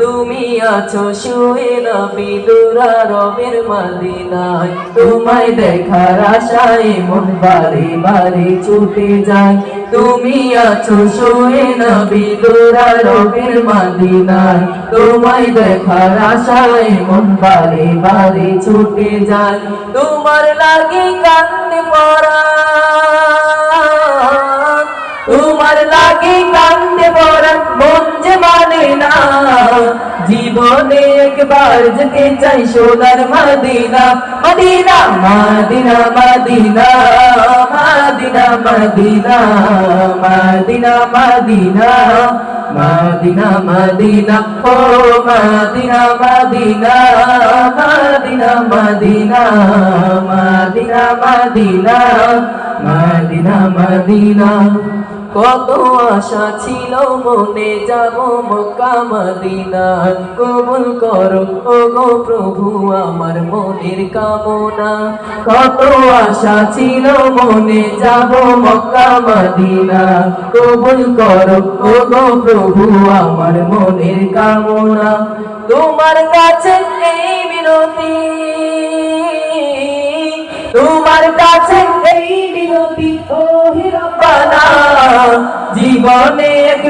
তুমি আছো শুয়ে না, বিদুরা রবের মাদিনায়। তোমায় দেখার আশায় মন বারে বারে ছুটে যায়। তুমি আছো শুয়ে না, বিদুরা রবের মাদিনায়। তোমায় দেখার আশায় মন বারে বারে ছুটে যায়। তোমার লাগে কান্দে পড়া জীবনে একবার যেতে চাই সোনার মাদিনা মাদিনা মাদিনা মাদিনা মাদিনা মাদিনা মাদিনা মাদিনা মাদিনা মাদিনা ও মাদিনা মাদিনা মাদিনা মাদিনা মাদিনা মাদিনা মাদিনা মাদিনা কত আশা ছিল মনে যাব মক্কা মদিনা কবুল করো ও গো প্রভু, আমার মনের কামনা। কত আশা ছিল মনে যাব মক্কা মদিনা কবুল করো ও গো প্রভু, আমার মনের কামনা। তোমার কাছে এই বিনতি, তোমার কাছে